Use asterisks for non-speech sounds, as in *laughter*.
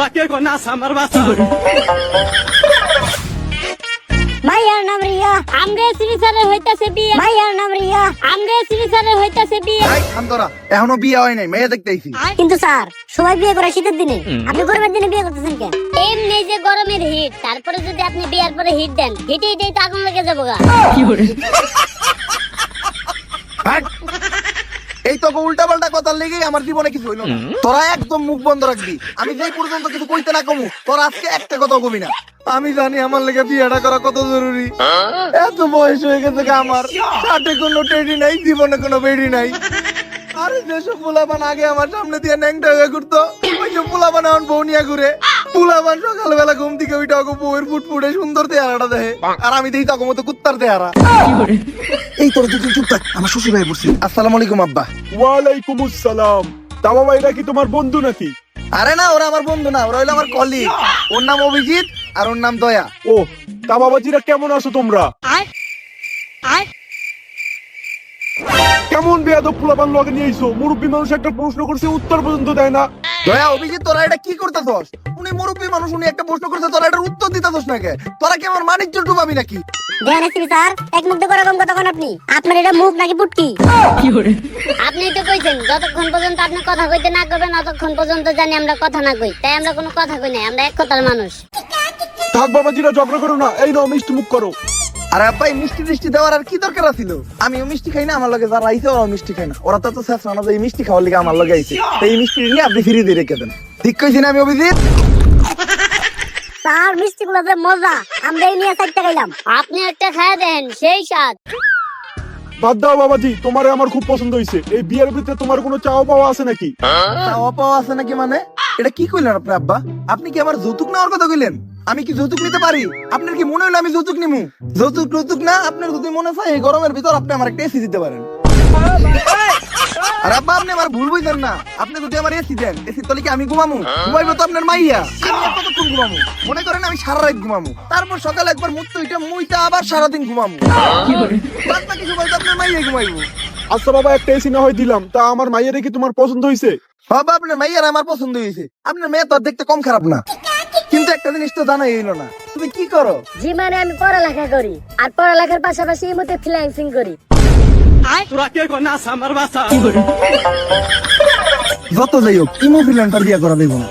তোরা কে নাচ আমার বাচ্চা। মাইয়ার নাম রিয়া। আমগে শ্রীসারের হইতাছে বিয়ে। মাইয়ার নাম রিয়া। আমগে শ্রীসারের হইতাছে বিয়ে। এই শান্তরা এখনও বিয়ে হয় নাই মেয়ে দেখতেইছি কিন্তু স্যার সবাই বিয়ে করে শীতের দিনে। আপনি গরমের দিনে বিয়ে করতেছেন কেন? এমনি যে গরমের হিট তারপরে যদি আপনি বিয়ার পরে হিট দেন হিটে হিটেই তো আগুন লেগে যাব গা। হাট। এই তো উল্টা পাল্টা কথা লেগেই আমার জীবনে কিছু হইল না। তোরা একদম মুখ বন্ধ রাখবি। আমি যেই পর্যন্ত কিছু কইতে না কমু তোরা আজকে একটা কথা কবি না। আমি জানি আমার লেগে বিয়েটা করা কত জরুরি। এত বয়স হয়ে গেছে আমার। হাটে কোনো টেডি নাই জীবনে কোনো বেডি নাই। আরে যেসব পোলাপান আগে আমার সামনে দিয়ে ন্যাংটা হয়ে ঘুরতো ওই সব পোলাপান এখন বউ নিয়ে ঘুরে। পোলাপান সকালবেলা ঘুম থেকে ওইটা ওকে বউয়ের ফুট ফুটে সুন্দর দেখে। আর আমি দেখি মতো কুত্তার এই তোর দুদিন চুপ থাক আমার শ্বশুর ভাই বলছি আসসালামু আলাইকুম আব্বা। ওয়ালাইকুম আসসালাম। তামা ভাইরা কি তোমার বন্ধু নাকি? আরে না ওরা আমার বন্ধু না ওরা হইল আমার কলিগ ওর নাম অভিজিৎ আর ওর নাম দয়া। ও তামা বাজিরা কেমন আছো তোমরা? কেমন বেয়াদব ফুলাবান লগে নিয়ে আইছো? মুরব্বী মানুষ একটা প্রশ্ন করছে উত্তর পর্যন্ত দেয় না। দয়া অভিজিৎ তোরা এটা কি করতেছস? উনি মুরব্বী মানুষ উনি একটা প্রশ্ন করতে তোরা এটার উত্তর দিতেছস নাকি? তোরা কি আমার মানিজ্য ডুবাবি নাকি? ধ্যান এসবি স্যার এক মুখ করে কম কথা কোন আপনি। আপনার এটা মুখ নাকি পুটকি? আপনি তো কইছেন যতক্ষণ পর্যন্ত আপনি কথা কইতে না করবেন ততক্ষণ পর্যন্ত জানি আমরা কথা না কই। তাই আমরা কোনো কথা কই নাই আমরা এক কথার মানুষ। থাক বাবাজিরা ঝগড়া করো না এই নাও মিষ্টি মুখ করো। আরে আব্বা এই মিষ্টি দেওয়ার আর কি দরকার ছিল আমিও মিষ্টি খাই না আমার লগে যারা আইছে ওরাও মিষ্টি খাই না। ওরা তো তো শেষ না যে এই মিষ্টি খাওয়ার লিগে আমার লগে আইছে এই মিষ্টি নিয়ে আপনি ফিরিয়ে দিয়ে রেখে দেন। ঠিক কইছি না আমি অভিজিৎ? *laughs* স্যার মিষ্টি গুলো যে মজা। আমরা এই নিয়ে চারটা খাইলাম। আপনি একটা খায় দেন সেই স্বাদ। বাদ দাও বাবাজি তোমারে আমার খুব পছন্দ হয়েছে এই বিয়ের ভিতরে তোমার কোনো চাওয়া পাওয়া আছে নাকি? চাওয়া পাওয়া আছে নাকি মানে? এটা কি কইলেন আপনি আব্বা? আপনি কি আমার যৌতুক নেওয়ার কথা কইলেন? আমি কি যৌতুক নিতে পারি? আপনার কি মনে হলো আমি যৌতুক নিমু? যৌতুক যৌতুক না আপনার যদি মনে হয় এই গরমের ভিতর আপনি আমার একটা এসি দিতে পারেন। আর আব্বা আপনি আমার ভুল বুঝলেন না। আপনি যদি আমার এসি দেন এসি তলে কি আমি ঘুমামু? ঘুমাইবো তো আপনার মাইয়া। আমি কতক্ষণ ঘুমামু? মনে করেন আমি সারা রাত ঘুমামু। তারপর সকালে একবার মুক্ত এটা মুইটা আবার সারাদিন ঘুমামু। বাদ বাকি সময় তো আপনার মাইয়া ঘুমাইবো। আচ্ছা বাবা একটা এসি না হয় দিলাম। তা আমার মাইয়ের কি তোমার পছন্দ হয়েছে বাবা আপনার মাইয়ার আমার পছন্দ হয়েছে আপনার মেয়ে তো আর দেখতে কম খারাপ না। কিন্তু একটা জিনিস তো জানাই হইল না। তুমি কি করো? জি মানে আমি পড়ালেখা করি। আর পড়ালেখার পাশাপাশি এই মধ্যে ফ্রিল্যান্সিং করি। তোরা কে নাচ আমার বাচ্চা? যত যাই হোক ইমো ফ্রিল্যান্সার বিয়ে করা দেবো না।